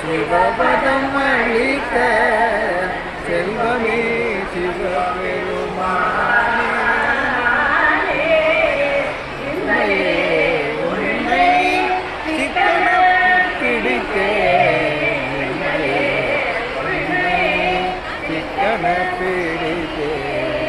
சிவபதம் அளிக்க செல்வமே சிவபெருமானே. உன்னையே உன்னை சிக்கன பிடித்தேன் உன்னையே உன்னை சிக்கன பிடித்தேன்